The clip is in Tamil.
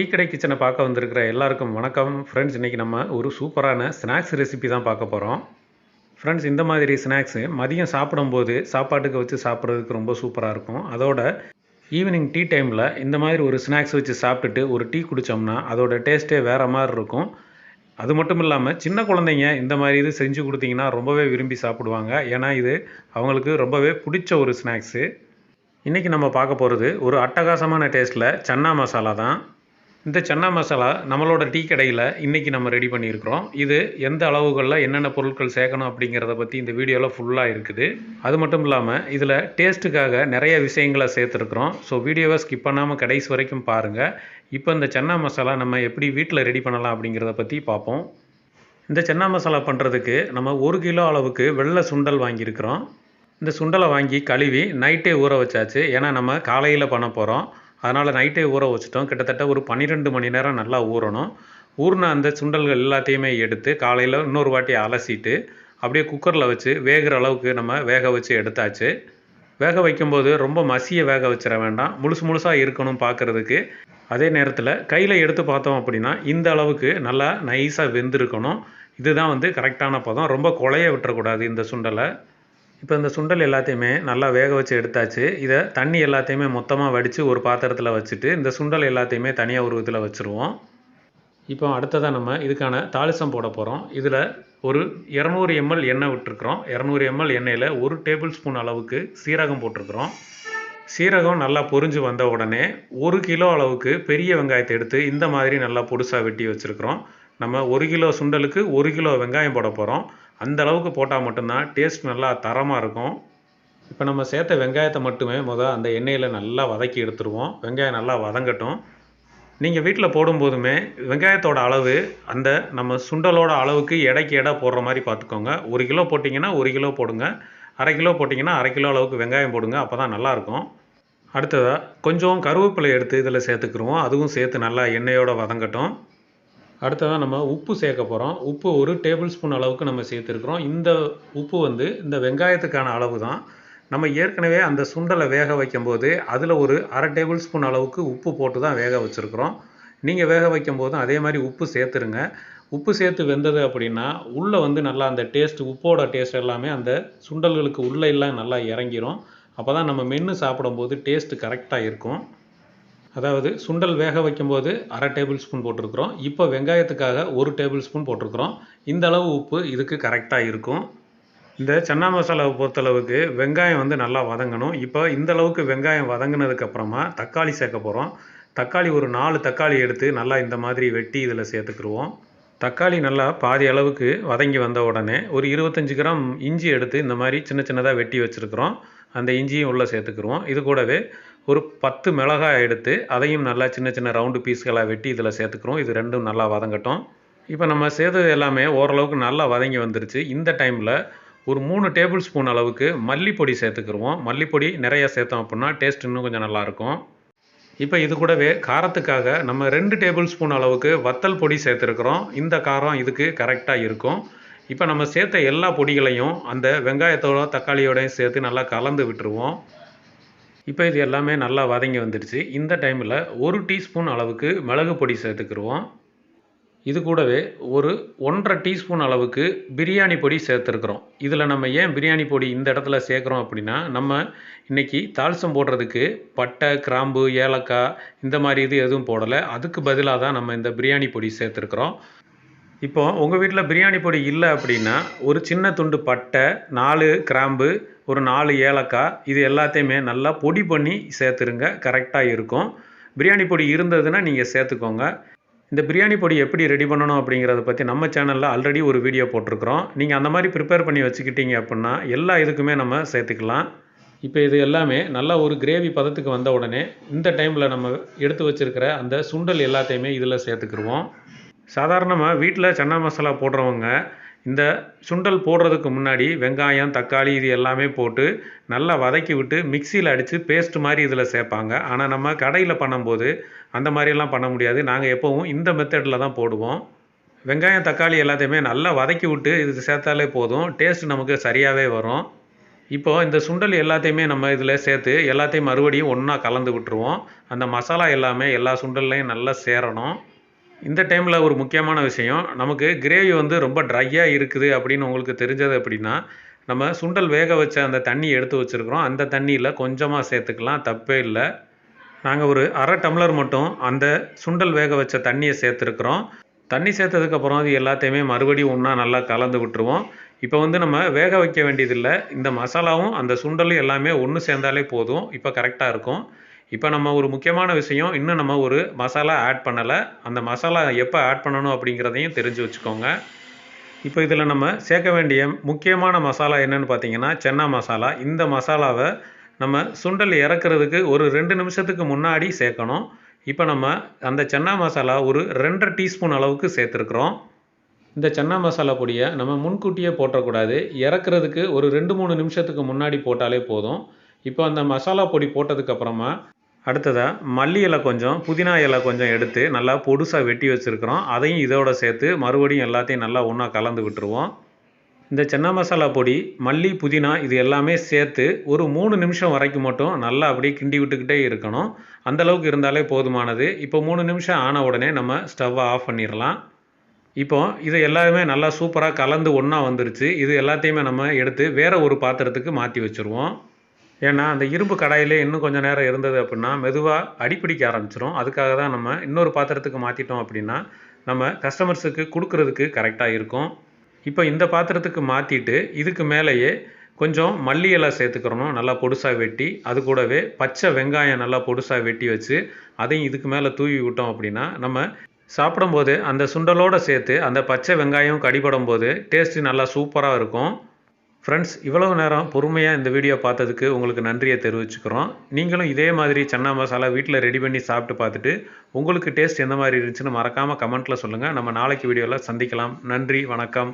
டீ கடை கிச்சனை பார்க்க வந்திருக்கிற எல்லாருக்கும் வணக்கம். ஃப்ரெண்ட்ஸ் இன்றைக்கி நம்ம ஒரு சூப்பரான ஸ்நாக்ஸ் ரெசிபி தான் பார்க்க போகிறோம் ஃப்ரெண்ட்ஸ் இந்த மாதிரி ஸ்நாக்ஸு மதியம் சாப்பிடும்போது சாப்பாட்டுக்கு வச்சு சாப்பிட்றதுக்கு ரொம்ப சூப்பராக இருக்கும். அதோட ஈவினிங் டீ டைமில் இந்த மாதிரி ஒரு ஸ்நாக்ஸ் வச்சு சாப்பிட்டுட்டு ஒரு டீ குடித்தோம்னா அதோட டேஸ்ட்டே வேறு மாதிரி இருக்கும். அது மட்டும் இல்லாமல் சின்ன குழந்தைங்க இந்த மாதிரி இது செஞ்சு கொடுத்தீங்கன்னா ரொம்பவே விரும்பி சாப்பிடுவாங்க. ஏன்னா இது அவங்களுக்கு ரொம்பவே பிடிச்ச ஒரு ஸ்நாக்ஸு இன்றைக்கி நம்ம பார்க்க போகிறது ஒரு அட்டகாசமான டேஸ்ட்டில் சன்னா மசாலா தான். இந்த சன்னா மசாலா நம்மளோட டீ கடையில் இன்றைக்கி நம்ம ரெடி பண்ணியிருக்கிறோம். இது எந்த அளவுகளில் என்னென்ன பொருட்கள் சேர்க்கணும் அப்படிங்கிறத பற்றி இந்த வீடியோவில் ஃபுல்லாக இருக்குது. அது மட்டும் இல்லாமல் இதில் டேஸ்ட்டுக்காக நிறைய விஷயங்களை சேர்த்துருக்குறோம். ஸோ வீடியோவை ஸ்கிப் பண்ணாமல் கடைசி வரைக்கும் பாருங்கள் இப்போ இந்த சன்னா மசாலா நம்ம எப்படி வீட்டில் ரெடி பண்ணலாம் அப்படிங்கிறத பற்றி பார்ப்போம். இந்த சன்னா மசாலா பண்ணுறதுக்கு நம்ம ஒரு கிலோ அளவுக்கு வெள்ளை சுண்டல் வாங்கியிருக்கிறோம். இந்த சுண்டலை வாங்கி கழுவி நைட்டே ஊற வச்சாச்சு. ஏன்னா நம்ம காலையில் பண்ண போகிறோம் அதனால் நைட்டே ஊற வச்சுட்டோம். கிட்டத்தட்ட ஒரு பன்னிரெண்டு மணி நேரம் நல்லா ஊறணும். ஊறின அந்த சுண்டல்கள் எல்லாத்தையுமே எடுத்து காலையில் இன்னொரு வாட்டி அலசிட்டு அப்படியே குக்கரில் வச்சு வேகிற அளவுக்கு நம்ம வேக வச்சு எடுத்தாச்சு. வேக வைக்கும்போது ரொம்ப மசிய வேக வச்சிட வேண்டாம். முழுசு முழுசாக இருக்கணும் பார்க்குறதுக்கு அதே நேரத்தில் கையில் எடுத்து பார்த்தோம் அப்படின்னா இந்த அளவுக்கு நல்லா நைஸாக வெந்திருக்கணும். இதுதான் வந்து கரெக்டான பதம். ரொம்ப குழைய விட்டுறக்கூடாது இந்த சுண்டலை. இப்போ இந்த சுண்டல் எல்லாத்தையுமே நல்லா வேக வச்சு எடுத்தாச்சு. இதை தண்ணி எல்லாத்தையுமே மொத்தமாக வடித்து ஒரு பாத்திரத்தில் வச்சுட்டு இந்த சுண்டல் எல்லாத்தையுமே தனியாக ஒரு இதில் வச்சுருவோம். இப்போ அடுத்ததாக நம்ம இதுக்கான தாளிசம் போட போகிறோம் இதில் ஒரு இரநூறு எம்எல் எண்ணெய் விட்டுருக்குறோம். இரநூறு எம்எல் எண்ணெயில் ஒரு டேபிள் ஸ்பூன் அளவுக்கு சீரகம் போட்டிருக்கிறோம். சீரகம் நல்லா பொரிஞ்சு வந்த உடனே ஒரு கிலோ அளவுக்கு பெரிய வெங்காயத்தை எடுத்து இந்த மாதிரி நல்லா பொடுசாக வெட்டி வச்சுருக்குறோம். நம்ம ஒரு கிலோ சுண்டலுக்கு ஒரு கிலோ வெங்காயம் போட போகிறோம் அந்த அளவுக்கு போட்டால் மட்டும்தான் டேஸ்ட் நல்லா தரமாக இருக்கும். இப்போ நம்ம சேர்த்த வெங்காயத்தை மட்டுமே முதல் அந்த எண்ணெயில் நல்லா வதக்கி எடுத்துருவோம். வெங்காயம் நல்லா வதங்கட்டும். நீங்கள் வீட்டில் போடும்போதுமே வெங்காயத்தோட அளவு அந்த நம்ம சுண்டலோட அளவுக்கு எடைக்கு எடை போடுற மாதிரி பார்த்துக்கோங்க ஒரு கிலோ போட்டிங்கன்னா ஒரு கிலோ போடுங்க. அரை கிலோ போட்டிங்கன்னா அரை கிலோ அளவுக்கு வெங்காயம் போடுங்க. அப்போ தான் நல்லாயிருக்கும் அடுத்ததாக கொஞ்சம் கருவேப்பிலை எடுத்து இதில் சேர்த்துக்குருவோம். அதுவும் சேர்த்து நல்லா எண்ணெயோடு வதங்கட்டும். அடுத்ததாக நம்ம உப்பு சேர்க்க போகிறோம் உப்பு ஒரு டேபிள் ஸ்பூன் அளவுக்கு நம்ம சேர்த்துருக்குறோம். இந்த உப்பு வந்து இந்த வெங்காயத்துக்கான அளவு தான் நம்ம ஏற்கனவே அந்த சுண்டலை வேக வைக்கும்போது அதில் ஒரு அரை டேபிள் ஸ்பூன் அளவுக்கு உப்பு போட்டு தான் வேக வச்சுருக்குறோம். நீங்கள் வேக வைக்கும்போதும் அதே மாதிரி உப்பு சேர்த்துருங்க. உப்பு சேர்த்து வெந்தது அப்படின்னா உள்ளே வந்து நல்லா அந்த டேஸ்ட் உப்போட டேஸ்ட் எல்லாமே அந்த சுண்டல்களுக்கு உள்ளே எல்லாம் நல்லா இறங்கிரும். அப்போ தான் நம்ம மென்று சாப்பிடும்போது டேஸ்ட்டு கரெக்டாக இருக்கும். அதாவது சுண்டல் வேக வைக்கும்போது அரை டேபிள் ஸ்பூன் போட்டிருக்கிறோம். இப்போ வெங்காயத்துக்காக ஒரு டேபிள் ஸ்பூன் போட்டிருக்கிறோம். இந்த அளவு உப்பு இதுக்கு கரெக்டாக இருக்கும். இந்த சன்னா மசாலாவை பொறுத்தளவுக்கு வெங்காயம் வந்து நல்லா வதங்கணும். இப்போ இந்த அளவுக்கு வெங்காயம் வதங்கினதுக்கப்புறமா தக்காளி சேர்க்க போகிறோம் தக்காளி ஒரு நாலு தக்காளி எடுத்து நல்லா இந்த மாதிரி வெட்டி இதில் சேர்த்துக்குருவோம். தக்காளி நல்லா பாதி அளவுக்கு வதங்கி வந்த உடனே ஒரு இருபத்தஞ்சி கிராம் இஞ்சி எடுத்து இந்த மாதிரி சின்ன சின்னதாக வெட்டி வச்சுருக்குறோம். அந்த இஞ்சியும் உள்ளே சேர்த்துக்குருவோம். இது கூடவே ஒரு பத்து மிளகாய் எடுத்து அதையும் நல்லா சின்ன சின்ன ரவுண்டு பீஸ்களாக வெட்டி இதில் சேர்த்துக்குறோம். இது ரெண்டும் நல்லா வதங்கட்டும். இப்போ நம்ம சேர்த்தது எல்லாமே ஓரளவுக்கு நல்லா வதங்கி வந்துருச்சு. இந்த டைமில் ஒரு மூணு டேபிள் ஸ்பூன் அளவுக்கு மல்லிப்பொடி சேர்த்துக்குருவோம். மல்லிப்பொடி நிறையா சேர்த்தோம் அப்படின்னா டேஸ்ட் இன்னும் கொஞ்சம் நல்லாயிருக்கும் இப்போ இது கூடவே காரத்துக்காக நம்ம ரெண்டு டேபிள் ஸ்பூன் அளவுக்கு வத்தல் பொடி சேர்த்துருக்குறோம். இந்த காரம் இதுக்கு கரெக்டாக இருக்கும். இப்போ நம்ம சேர்த்த எல்லா பொடிகளையும் அந்த வெங்காயத்தோட தக்காளியோடையும் சேர்த்து நல்லா கலந்து விட்டுருவோம். இப்போ இது எல்லாமே நல்லா வதங்கி வந்துடுச்சு. இந்த டைமில் ஒரு டீஸ்பூன் அளவுக்கு மிளகு பொடி சேர்த்துக்கிடுவோம் இது கூடவே ஒரு ஒன்றரை டீஸ்பூன் அளவுக்கு பிரியாணி பொடி சேர்த்துருக்குறோம். இதில் நம்ம ஏன் பிரியாணி பொடி இந்த இடத்துல சேர்க்குறோம் அப்படின்னா நம்ம இன்றைக்கி தால்சம் போடுறதுக்கு பட்டை கிராம்பு ஏலக்காய் இந்த மாதிரி இது எதுவும் போடலை. அதுக்கு பதிலாக தான் நம்ம இந்த பிரியாணி பொடி சேர்த்துருக்குறோம். இப்போ உங்கள் வீட்டில் பிரியாணி பொடி இல்லை அப்படின்னா ஒரு சின்ன துண்டு பட்டை நாலு கிராம்பு ஒரு நாலு ஏலக்காய் இது எல்லாத்தையுமே நல்லா பொடி பண்ணி சேர்த்துருங்க. கரெக்டாக இருக்கும். பிரியாணி பொடி இருந்ததுன்னா நீங்கள் சேர்த்துக்கோங்க. இந்த பிரியாணி பொடி எப்படி ரெடி பண்ணணும் அப்படிங்கிறத பற்றி நம்ம சேனலில் ஆல்ரெடி ஒரு வீடியோ போட்டிருக்கிறோம். நீங்கள் அந்த மாதிரி ப்ரிப்பேர் பண்ணி வச்சுக்கிட்டீங்க அப்படின்னா எல்லா இதுக்குமே நம்ம சேர்த்துக்கலாம். இப்போ இது எல்லாமே நல்லா ஒரு கிரேவி பதத்துக்கு வந்த உடனே இந்த டைமில் நம்ம எடுத்து வச்சுருக்கிற அந்த சுண்டல் எல்லாத்தையுமே இதில் சேர்த்துக்கிடுவோம் சாதாரணமாக வீட்டில் சன்னா மசாலா போடுறவங்க இந்த சுண்டல் போடுறதுக்கு முன்னாடி வெங்காயம் தக்காளி இது எல்லாமே போட்டு நல்லா வதக்கி விட்டு மிக்சியில் அடித்து பேஸ்ட் மாதிரி இதில் சேர்ப்பாங்க. ஆனால் நம்ம கடையில் பண்ணும்போது அந்த மாதிரியெல்லாம் பண்ண முடியாது. நாங்கள் எப்போவும் இந்த மெத்தடில் தான் போடுவோம். வெங்காயம் தக்காளி எல்லாத்தையுமே நல்லா வதக்கி விட்டு இது சேர்த்தாலே போதும். டேஸ்ட் நமக்கு சரியாகவே வரும். இப்போ இந்த சுண்டல் எல்லாத்தையுமே நம்ம இதில் சேர்த்து எல்லாத்தையும் மறுபடியும் ஒன்றா கலந்து விட்டுருவோம். அந்த மசாலா எல்லாமே எல்லா சுண்டல்லையும் நல்லா சேரணும். இந்த டைமில் ஒரு முக்கியமான விஷயம் நமக்கு கிரேவி வந்து ரொம்ப ட்ரையாக இருக்குது அப்படின்னு உங்களுக்கு தெரிஞ்சது அப்படின்னா நம்ம சுண்டல் வேக வச்ச அந்த தண்ணி எடுத்து வச்சுருக்குறோம். அந்த தண்ணியில் கொஞ்சமாக சேர்த்துக்கலாம் தப்பே இல்லை. நாங்கள் ஒரு அரை டம்ளர் மட்டும் அந்த சுண்டல் வேக வச்ச தண்ணியை சேர்த்துருக்குறோம். தண்ணி சேர்த்ததுக்கப்புறம் அது எல்லாத்தையுமே மறுபடியும் ஒன்றா நல்லா கலந்து விட்டுருவோம். இப்போ வந்து நம்ம வேக வைக்க வேண்டியதில்லை. இந்த மசாலாவும் அந்த சுண்டலும் எல்லாமே ஒன்று சேர்ந்தாலே போதும். இப்போ கரெக்டாக இருக்கும். இப்போ நம்ம ஒரு முக்கியமான விஷயம் இன்னும் நம்ம ஒரு மசாலா ஆட் பண்ணலை. அந்த மசாலா எப்போ ஆட் பண்ணணும் அப்படிங்கிறதையும் தெரிஞ்சு வச்சுக்கோங்க. இப்போ இதில் நம்ம சேர்க்க வேண்டிய முக்கியமான மசாலா என்னன்னு பார்த்தீங்கன்னா சென்னா மசாலா. இந்த மசாலாவை நம்ம சுண்டல் இறக்குறதுக்கு ஒரு ரெண்டு நிமிஷத்துக்கு முன்னாடி சேர்க்கணும். இப்போ நம்ம அந்த சென்னா மசாலா ஒரு ரெண்டரை டீஸ்பூன் அளவுக்கு சேர்த்துருக்குறோம். இந்த சென்னா மசாலா பொடியை நம்ம முன்கூட்டியே போட்டக்கூடாது. இறக்குறதுக்கு ஒரு ரெண்டு மூணு நிமிஷத்துக்கு முன்னாடி போட்டாலே போதும். இப்போ அந்த மசாலா பொடி போட்டதுக்கப்புறமா அடுத்ததாக மல்லி இலை கொஞ்சம் புதினா இலை கொஞ்சம் எடுத்து நல்லா பொடுசாக வெட்டி வச்சுருக்குறோம். அதையும் இதோட சேர்த்து மறுபடியும் எல்லாத்தையும் நல்லா ஒன்றா கலந்து விட்டுருவோம். இந்த சென்னா மசாலா பொடி மல்லி புதினா இது எல்லாமே சேர்த்து ஒரு மூணு நிமிஷம் வரைக்கும் மட்டும் நல்லா அப்படியே கிண்டி விட்டுக்கிட்டே இருக்கணும். அந்தளவுக்கு இருந்தாலே போதுமானது. இப்போ மூணு நிமிஷம் ஆன உடனே நம்ம ஸ்டவ்வை ஆஃப் பண்ணிடலாம். இப்போ இது எல்லாமே நல்லா சூப்பராக கலந்து ஒன்றா வந்துருச்சு. இது எல்லாத்தையுமே நம்ம எடுத்து வேறு ஒரு பாத்திரத்துக்கு மாற்றி வச்சுருவோம். ஏன்னா அந்த இரும்பு கடாயிலே இன்னும் கொஞ்சம் நேரம் இருந்தது அப்படின்னா மெதுவாக அடிப்பிடிக்க ஆரம்பிச்சிடும் அதுக்காக தான் நம்ம இன்னொரு பாத்திரத்துக்கு மாற்றிட்டோம் அப்படின்னா நம்ம கஸ்டமர்ஸுக்கு கொடுக்குறதுக்கு கரெக்டாக இருக்கும். இப்போ இந்த பாத்திரத்துக்கு மாற்றிட்டு இதுக்கு மேலேயே கொஞ்சம் மல்லி இலை சேர்த்துக்கிறணும். நல்லா பொடுசாக வெட்டி அது கூடவே பச்சை வெங்காயம் நல்லா பொடுசாக வெட்டி வச்சு அதையும் இதுக்கு மேலே தூவி விட்டோம் அப்படின்னா நம்ம சாப்பிடும்போது அந்த சுண்டலோடு சேர்த்து அந்த பச்சை வெங்காயம் கடிபடும் போது டேஸ்ட்டு நல்லா சூப்பராக இருக்கும். ஃப்ரெண்ட்ஸ் இவ்வளவு நேரம் பொறுமையாக இந்த வீடியோ பார்த்ததுக்கு உங்களுக்கு நன்றியை தெரிவிச்சுக்கிறோம். நீங்களும் இதே மாதிரி சன்னா மசாலா வீட்டில் ரெடி பண்ணி சாப்பிட்டு பார்த்துட்டு உங்களுக்கு டேஸ்ட் எந்த மாதிரி இருந்துச்சுன்னு மறக்காமல் கமெண்ட்டில் சொல்லுங்கள் நம்ம நாளைக்கு வீடியோவில் சந்திக்கலாம். நன்றி வணக்கம்.